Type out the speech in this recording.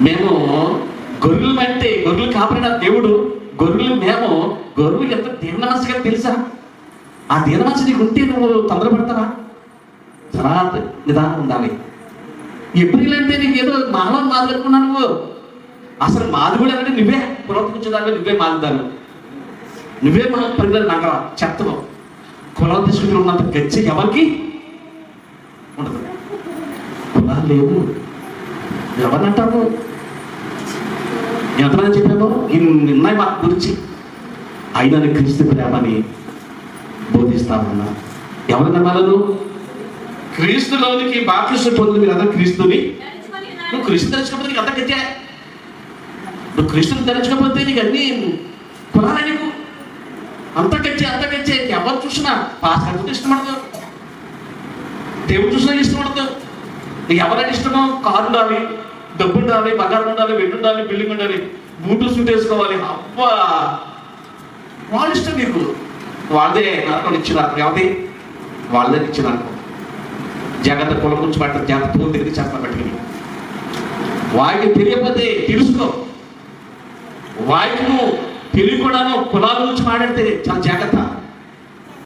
మేము గొర్రెలు అంటే గొర్రెలు కాపాడిన దేవుడు గొర్రెలు మేము గొర్రెలు ఎంత దీనమనసుగా తెలుసా? ఆ దీనమనసు నీకు ఉంటే నువ్వు తొందరపడతావా? చాలా నిదానం ఉండాలి. ఎప్పుడు అంటే నీకు ఏదో మానవ మాదిరికున్నా నువ్వు. అసలు మాది కూడా అంటే నువ్వే పురోగతించదాన్ని నువ్వే మాదిదాను నువ్వే మన పరిగణ నగర చెత్తను కులం తీసుకుని ఉన్నంత గచ్చి ఎవరికి? ఉండదు. కులాలు లేవు. ఎవరినంటావు ఎంతమంది చెప్పాను ఇన్ని ఉన్నాయి గురించి. అయినా క్రీస్తు ప్రేమని బోధిస్తా ఉన్నా ఎవరు నమ్మాలను? క్రీస్తులోనికి బాప్తిసం పొందింది కదా క్రీస్తుని? నువ్వు క్రీస్తు తెచ్చుకోకపోతే నీకు అంత గచ్చే నువ్వు క్రీస్తుని తెచ్చుకోకపోతే నీకు అన్ని కులాలే నీకు. అంత గచ్చే అంత గచ్చే ఎవరు చూసినా పాస్ కట్టుకుంటే ఇష్టపడదు? దేవుడు చూసినా ఇష్టపడదు. నీకు ఎవరైనా ఇష్టమో కారు అవి డబ్బు ఉండాలి బంగారం ఉండాలి వెండి ఉండాలి బిల్డింగ్ ఉండాలి బూటు సూట్ వేసుకోవాలి. అబ్బా! వాళ్ళ ఇష్టం నీకు. వాళ్ళదే నరకం ఇచ్చినారు కాబట్టి వాళ్ళదే ఇచ్చినారు అనుకో జాగ్రత్త కులం గురించి పట్ట జాగ్రత్త తిరిగి దగ్గర చెప్ప పెట్టుకుని. వాడికి తెలియకపోతే తెలుసుకో. వాడికి నువ్వు తెలియకుండాను కులాల గురించి మాట్లాడితే చాలా జాగ్రత్త.